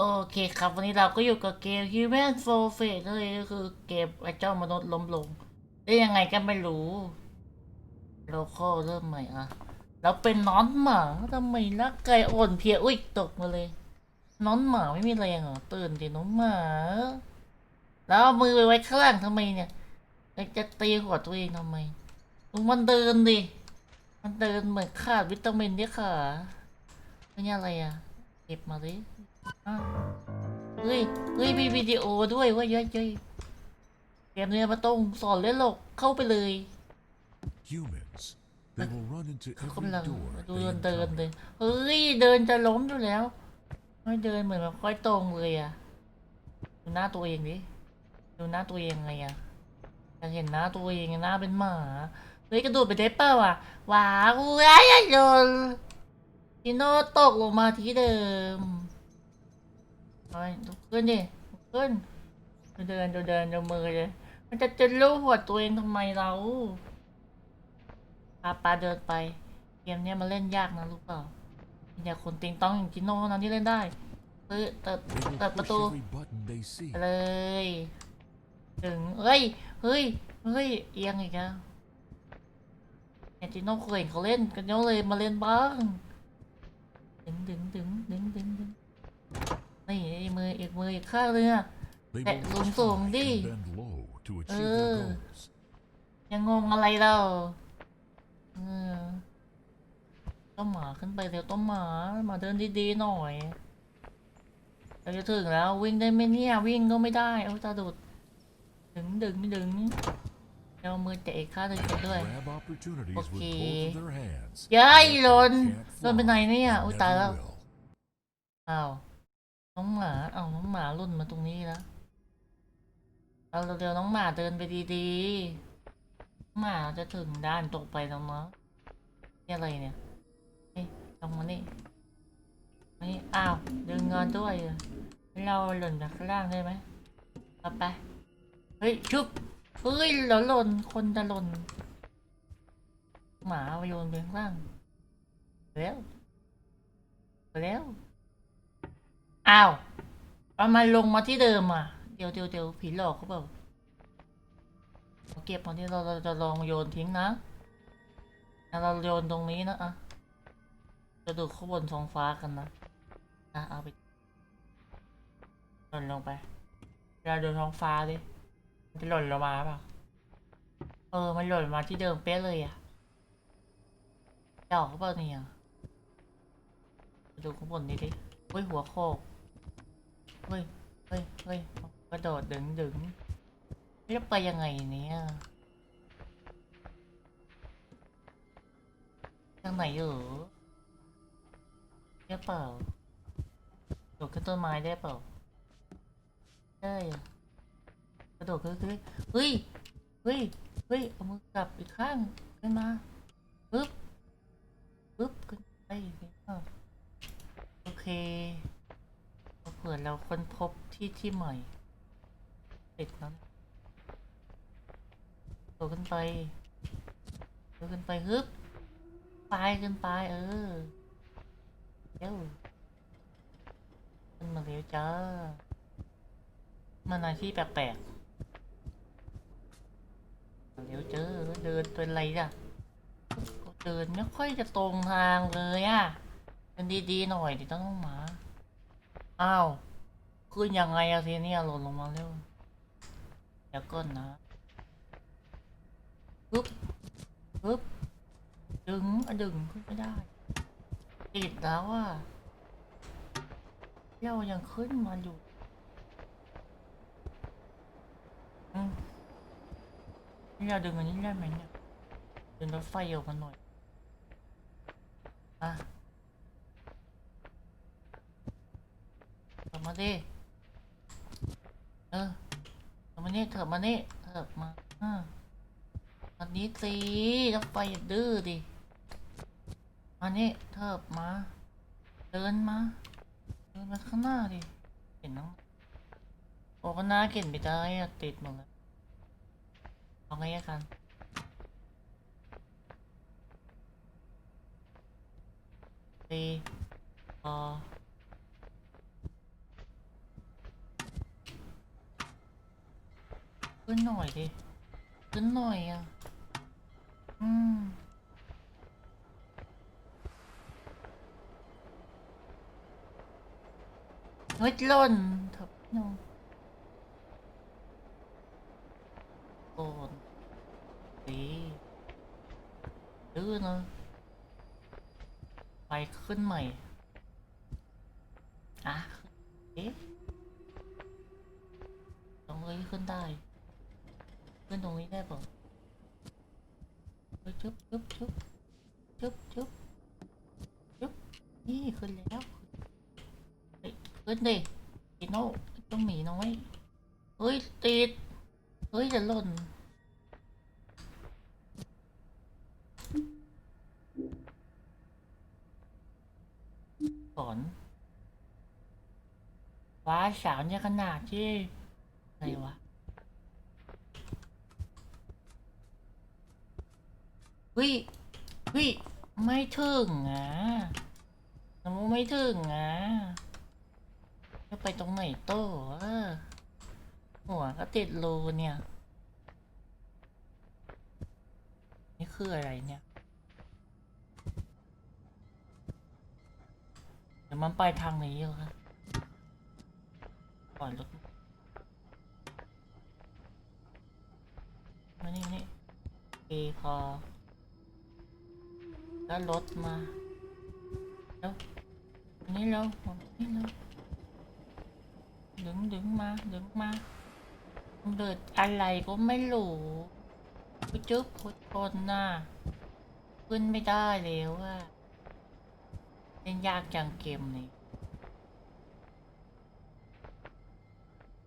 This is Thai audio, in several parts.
โอเคครับวันนี้เราก็อยู่กับเกม Human f o r f e i t เลยก็คือเกมไอ้เจ้ามนุษย์ล้มลง ได้ยังไงก็ไม่รู้ โลโก้เริ่มใหม่อะเราเป็นน้อนหมาทำไมรักไก่อ่อนเพลียอุ้ยตกมาเลย น้อนหมาไม่มีแรงเหรอตื่นดิน้องหมา แล้วเอามือไปไว้ข้างล่างทำไมเนี่ยจะตีหัวตัวเองทำไมมันเดินดิ มันเดินเหมือนขาดวิตามินเนี่ยค่ะไม่ใช่อะไรอะเก็บมาเลย อ้าวเฮ้ย เฮ้ย มีวิดีโอด้วยเว่าเยอะเยอะเกมเนี้ยมาต้องสอนเล่นหรอกเข้าไปเลย Humans. They will run into เขา every กำลัง door ดู they เดินเดิน encounter. เลย เฮ้ย เดินจะล้มอยู่แล้ว ไม่เดินเหมือนแบบค่อยตรงเลยอะดูหน้าตัวเองดิ ดูหน้าตัวเองไงอะอยากเห็นหน้าตัวเองหน้าเป็นหมา เฮ้ยกระโดดไปได้เปล่าอะว้าวเอ้ยอย่าโดนพี่โนตกลงมาที่เดิม ไปลุกขึ้นดิลุกขึ้นดูเดินดูเดินดูมือเลยมันจะจะลูบหัวตัวเองทำไมเราพาปาเดินไป เกมเนี้ยมันเล่นยากนะรู้เปล่าอย่คนติงต้องอย่างจิโน่เท่านั้นที่เล่นได้เฮ้ยเปิดเปิดประตูเลยถึงเฮ้ยเฮ้ยเฮ้ยเอียงอีกแล้วเนี่ยจิโน่เคยเขาเล่นกันเยอะเลยมาเล่นบ้างดึงดึงดึง มืออีกมืออีกข้างเลยอะ They That will lung reach sùng high đi. and bend low to achieve Ừ. their goals. ยังงงอะไรเราเออต้องหมาขึ้นไปเดี๋ยวต้องหมาหมาเดินดีๆหน่อยเราจะถึงแล้ววิ่งได้ไหมเนี่ยวิ่งก็ไม่ได้เอาตาดุดดึงดึงดึงเอามือแตะอีกข้างหนึ่งไปด้วย Grab opportunities with Okay. both of their hands. ย้ายหล่น Can't หล่นไปไหน fly. เนี่ยอุ้ยตาย Never แล้ว will. อ้าว น้องหมาอ้าน้องหมาหล่นมาตรงนี้แล้วเอาเร็วๆน้องหมาเดินไปดีๆหมาจะถึงด้านตกไปแล้วเนาะนี่อะไรเนี่ยเฮ้ยลงมานี่นี่อ้าวดึงเงินด้วย เราหล่นจากข้างล่างได้ไหมเอาไปเฮ้ยชุบเฮ้ยเราหล่นคนจะหล่นหมาเอาโยนไปข้างล่างไปแล้วไปแล้ว อ้าวเอามาลงมาที่เดิมอะ เดี๋ยวเดี๋ยวเดี๋ยวผีหลอกเขาเปล่าเก็บตอนที่เราเราจะลองโยนทิ้งนะ เราโยนตรงนี้นะอะจะดูข้างบนท้องฟ้ากันนะอะเอาไปหล่นลงไปเราดูท้องฟ้าดิมันจะหล่นลงมาเปล่าเออ มันหล่นมาที่เดิมเป๊ะเลยอะจะอกเขาเปล่าเนี่ยดูข้างบนนี้ดิเฮ้ยหัวโคก เฮ้ย เฮ้ย เฮ้ย กระโดดดึงดึงแล้วไปยังไงเนี่ยทางไหนเหรอได้เปล่าโดดขึ้นต้นไม้ได้เปล่า ได้กระโดดขึ้นขึ้นเฮ้ย เฮ้ย เฮ้ย เอามือกลับอีกข้างขึ้นมาปึ๊บปึ๊บขึ้นไปขึ้นมาโอเค เผื่อเรา ค้นพบที่ที่ใหม่ ติดนั้นโดดขึ้นไปโดดขึ้นไปฮึบไปขึ้นไปเออเดี๋ยวขึ้นมาเร็วจ้ามันอะไรที่แปลกๆเดี๋ยวเจอเดินเป็นไรจ้ะเดินไม่ค่อยจะตรงทางเลยอะเป็นดีๆหน่อยดิต้องมา อ้าว ขึ้นยังไงอะทีเนี่ยหล่นลงมาเร็วเดี๋ยวก่อนนะปึ๊บปึ๊บดึงอะดึงขึ้นไม่ได้ติดแล้วอะเรายังขึ้นมาอยู่อืมนี่เราดึงอันนี้ได้ไหมเนี่ยดึงรถไฟออกมาหน่อยอะเถิบมาดิ เออเถิบมานี่เถิบมานี่เถิบมาอ่าอันนี้สิต้องไปดื้อดิมานี่เถิบมา เดินมา เดินมาข้างหน้าดิเห็นน้องโอ้ก็น่าเก่นไปได้อะติดหมดแล้วเอาไงกันสี่ต่ ขึ้นหน่อยดิ ขึ้นหน่อยอะ อืมเฮ้ยล่นเถอะพี่น้องโกนดีดื้อนะไปขึ้นใหม่ อะเอ๊ะตรงนี้ขึ้นได้ ขึ้นตรงนี้ได้เปล่าเฮ้ยจุ๊บจุ๊บจุ๊บจุ๊บจุ๊บจุ๊บนี่ขึ้นแล้วเฮ้ยขึ้นดิจีโน่ต้องหมีน้อยเฮ้ยติดเฮ้ยจะหล่นสอนว้าสาวเนี่ยขนาดที่อะไรวะ เฮ้ยเฮ้ยไม่ถึงอะสมมติไม่ถึงอะจะไปตรงไหนโต้วะหัวก็ติดรูเนี่ย นี่คืออะไรเนี่ยเดี๋ยวมันไปทางนี้เหรอครับปล่อยรถมานี่นี่โอพอ แล้วรถมาแล้วนนี้แล้วนี่แล้วดึงดึงมาดึงมาเดิดอะไรก็ไม่รู้กูจุ๊บคุดคนน่ะขึ้นไม่ได้แล้วอะเล่นยากจังเกมนี้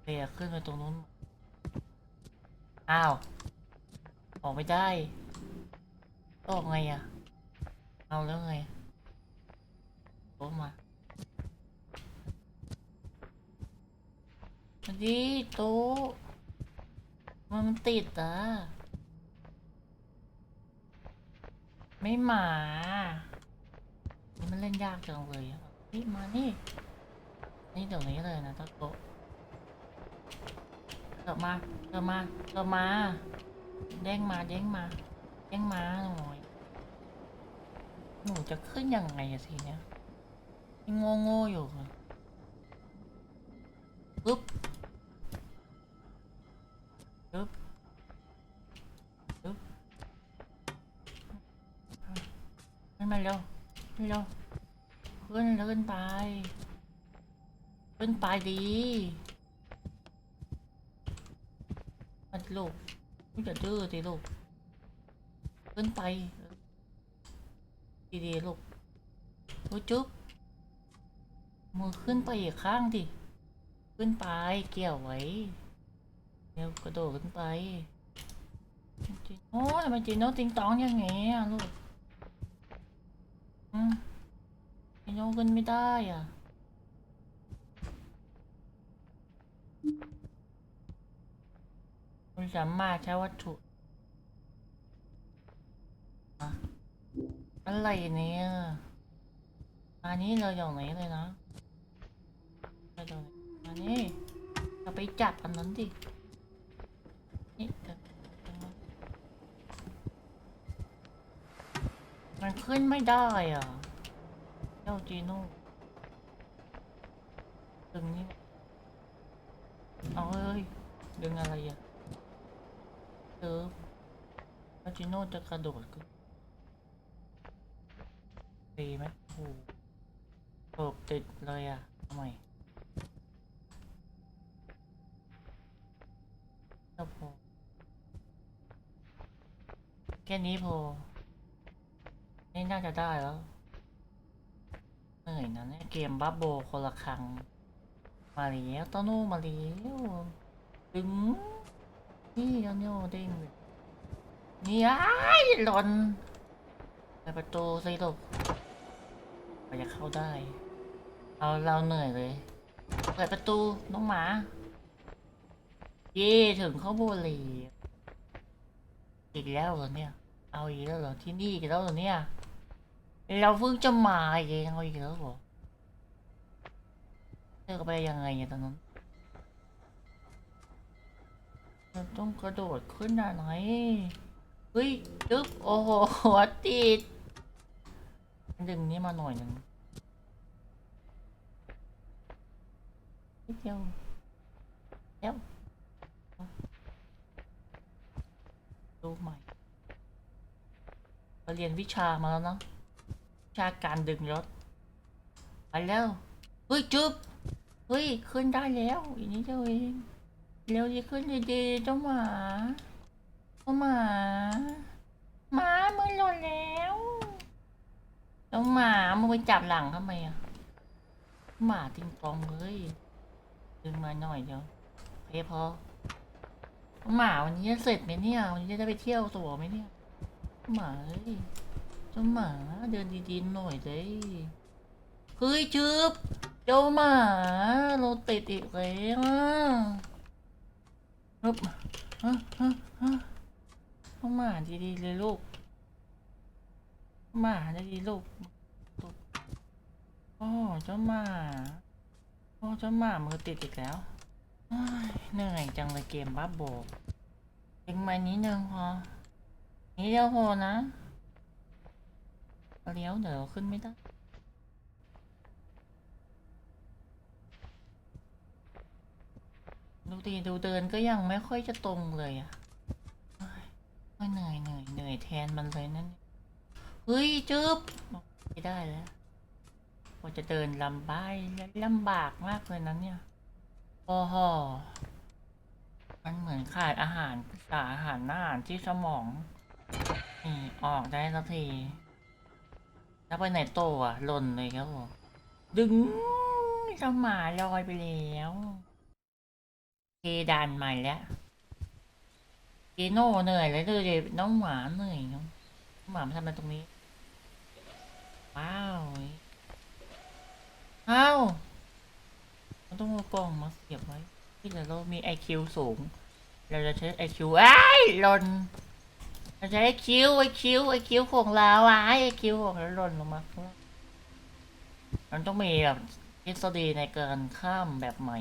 เดี๋ยขึ้นไปตรงนู้น อ้าว ออกไม่ได้ออกไงอะ เอาแล้วไงโต๊ะมาอันนี้โต๊ะมันติดอะ ไม่หมานี่มันเล่นยากจังเลยนี่มานี่ นี่เดี๋ยวนี้เลยนะตะโกะเกิดมาเกิดมาเกิดมา เด้งมา เด้งมา เด้งมาหน่อย หนูจะขึ้นยังไงอะทีเนี้ยยังโง่โง่ๆอยู่ปึ๊บปึ๊บปึ๊บขึ้นมาเร็วขึ้นเร็วขึ้นแล้วขึ้นไป ขึ้นไปดีมาดิลูกไม่จะดื้อสิลูกขึ้นไป ดีๆลูกโอ้ยจุ๊บมือขึ้นไปอีกข้างดิ ขึ้นไปเกี่ยวไว้เร็วกระโดดขึ้นไปจิโอ้ทำไมจีโน่ติงตองอย่างเงี้ยลูกอืมไอ้โยกันไม่ได้อะคุณสามารถใช้วัตถุอะ อะไรเนี่ยอันนี้เราอย่างไหนเลยนะไปตรงไหนอันนี้เราไปจับอันนั้นดินี่มันขึ้นไม่ได้อะเจ้าจีโน่ดึงนี่เอาเอ้ยดึงอะไรอะเออเจ้าจีโน่จะกระโดดขึ้น ตีไหมโอ้โหเปิบติดเลยอะทำไมเจ้าพอแค่นี้พอนี่น่าจะได้แล้วเหนื่อยนะเนี่ยเกมบับโบคนละครั้งมาแล้วต้นนู้มาแล้วดึงนี่แล้วเนี่ยเด้งเลยนี่ไอ้ายหล่นไปประตูสิลูก ไปจะเข้าได้เอาเราเหนื่อยเลย เปิดประตูน้องหมา เย่ถึงเข้าบสถ์เลยอีกแล้วเหรอเนี่ย เอาอีกแล้วเหรอที่นี่อีกแล้วเหรอเนี่ย เราเพิ่งจะมาเองเอาอีกแล้วเหรอเธอก็ไปยังไงเนี่ยตอนนั้นเราต้องกระโดดขึ้นอะไรเฮ้ยจึ๊บ โอ้โหติด ดึงนี้มาหน่อยหนึ่งนิดเดียวเดี๋ยวดูใหม่เราเรียนวิชามาแล้วเนาะวิชาการดึงรถไปแล้วเฮ้ยจึ๊บเฮ้ยขึ้นได้แล้วอีกนิดเดียวเองเร็วดีขึ้นดีๆเจ้าหมาเจ้าหมาหมามือหล่นแล้ว น้องหมามึงไปจับหลังทำไมอะ หมาติงตองเลยดึงมาหน่อยเดียวเคพอหมาวันนี้จะเสร็จไหมเนี่ย วันนี้จะได้ไปเที่ยวตัวไหมเนี่ย หมาเอ้ยเจ้าหมาเดินดีๆหน่อยเลยเฮ้ยจืบเจ้าหมาราติดอีกแล้วฮึบฮะฮะฮะเจ้าหมาดีๆเลยลูก หมาได้ดีลูกลูกโอ้เจ้าหมาโอ้เจ้าหมามือติดอีกแล้วเหนื่อยจังเลยเกมบ้าโบกเองมานิดนึงพอนิดเดียวพอนะเลี้ยวเดี๋ยวขึ้นไม่ได้ดูดีดูเดินก็ยังไม่ค่อยจะตรงเลยอะเฮ้ยเฮ้ยเหนื่อยเหนื่อยเหนื่อยแทนมันเลยนั่น เฮ้ยจึ๊บไม่ได้แล้วว่าจะเดินลำบากลำบากมากเลยนั้นเนี่ยโอ้โหมันเหมือนขาดอาหารสารอาหารหน้าอาหารที่สมองนี่ออกได้สักที แล้วไปไหนโตอะหล่นเลยครับผมดึงเจ้าหมาลอยไปแล้วเคดันใหม่แล้วเกโน่เหนื่อยแล้วดูดิน้องหมาเหนื่อยเนาะ หมามาทำอะไรตรงนี้ ว้าวอ้าวมันต้องเอากล่องมาเสียบไว้ ที่เดี๋ยวเรามี IQ สูง เราจะใช้ IQ ไอ้ายหล่นเราใช้ IQ IQ IQ ของเราอะ IQ ของเราหล่นลงมาข้างล่างมันต้องมีแบบทฤษฎีในการข้ามแบบใหม่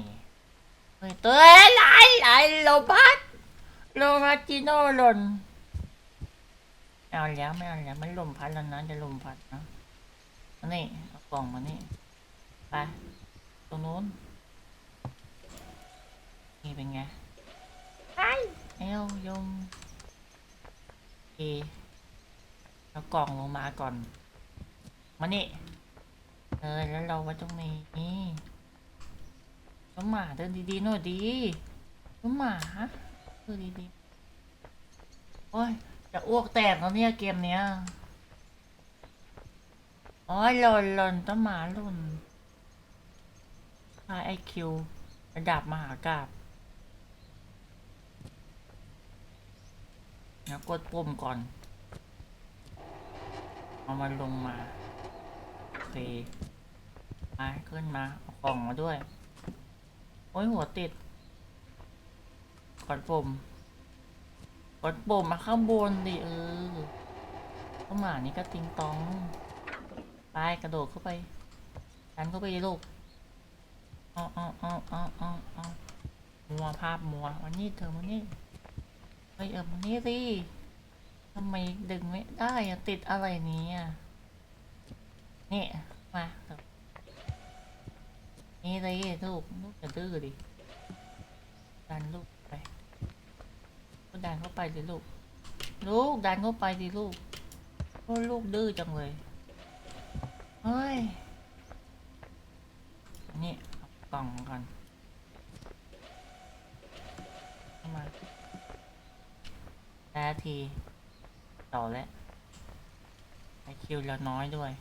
เฮ้ยเต้ยไหลไหลโลบัสโลมาจิโน่หล่น เอาแล้วไม่เอาแล้วมันลมพัดแล้วนะจะลมพัดนะมานี่เอากล่องมานี่ไปตรงนู้นนี่เป็นไงไอเอลยมเอเอากล่องลงมาก่อนมานี่เออแล้วเราไว้ตรงนี้นี่น้องหมาเดินดีๆหน่อยดีน้องหมาเดินดีๆโอ้ย จะอ้วกแตกแล้วเนี่ยเกมเนี้ยอ๋อหล่นหล่นต้นหมาหล่นไอคิวระดับมหากราบแล้วกดปุ่มก่อน เอามันลงมาโอเคไปขึ้นมา เอากล่องมาด้วย โอ้ยหัวติด กดปุ่ม กดปุ่มมาข้างบนดิเออข้าหมานี่ก็ติงตอง ไปกระโดดเข้าไปดันเข้าไปลูกเอาเอาเอาเอาเอาเอามัวภาพมัววันนี้เธอวันนี้เฮ้ยเออวันนี้สิทำไมดึงไม่ได้อะติดอะไรนี้อะนี่มานี่เลยลูกลูกจะดื้อดิดันลูก ก็ดันเข้าไปดิลูก ลูกดันเข้าไปดิลูกโอ้ลูกดื้อจังเลยเฮ้ยนี่กล่องก่อนมาแต่ที ต่อแล้วไอคิวเราน้อยด้วย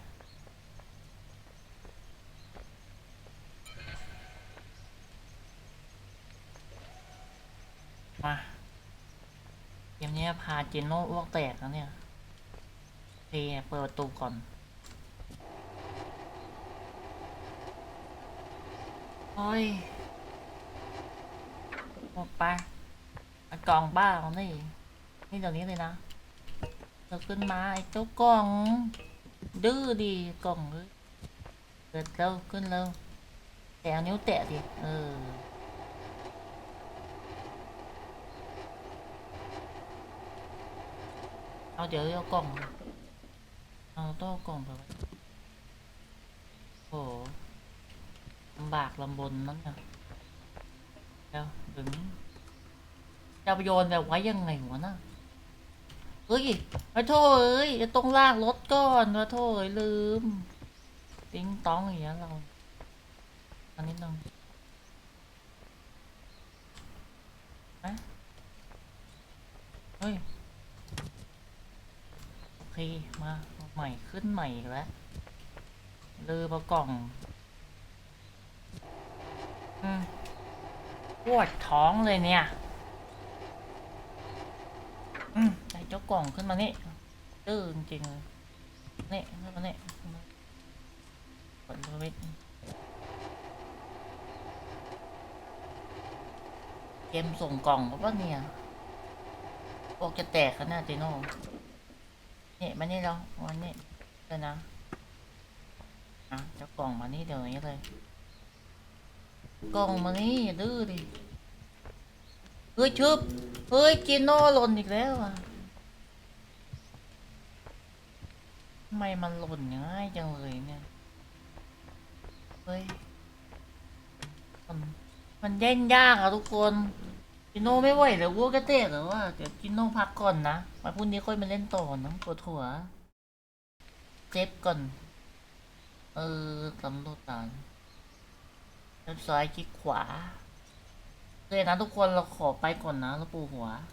มาเกมนี้ พาจินโน่อ้วกแตกแล้วเนี่ยโอเคเปิดประตูก่อนโอ้ยหมดไปเอากล่องบ้าของนี่ นี่เดี๋ยวนี้เลยนะเราขึ้นมาไอ้เจ้ากล่อง ดื้อดีกล่องเลยเกิดเร็วขึ้นเร็วแตะนิ้วแตะดิเออ เอาเดี๋ยวเอากล่อง เอาต้องกล่องไปไว้โอ้โหลำบากลำบนนั่นนะเดี๋ยวถึงจะไปโยนแบบไว้ยังไงวะนะเฮ้ยไอ้โทษเอ้ยจะต้องลากรถก่อนวะโทษเอ้ยลืมติ้งต้องอย่างเงี้ยเราอันนี้นึงนะเฮ้ย มาใหม่ขึ้นใหม่แล้วลือประกล่องอืมปวดท้องเลยเนี่ย อืมใส่เจ้ากล่องขึ้นมานี่ดื้อจริงเลยนี่ขึ้นมานี่ขึ้นมากดสวิตเกมส่งกล่องปะเนี่ยพวกจะแตกขนาดจีโน่ นี่มานี่แล้ววันนี้เลยนะอะเจ้ากล่องมานี่เดี๋ยวนี้เลย กล่องมานี่อย่าดื้อดิเฮ้ยชึบเฮ้ยจีโน่หล่นอีกแล้วอะทำไมมันหล่นง่ายจังเลยเนี่ยเฮ้ยมันมันเล่นยากอะทุกคน จิโน่ไม่ไหวแล้ววัวกระเตะแล้วว่าเดี๋ยวจิโน่พักก่อนนะมาพรุ่งนี้ค่อยมาเล่นต่อนะปวดหัวเจ็บก่อน เออสำรวจตานเล็บซ้ายคลิกขวาเลยนะทุกคนเราขอไปก่อนนะเราปูหัว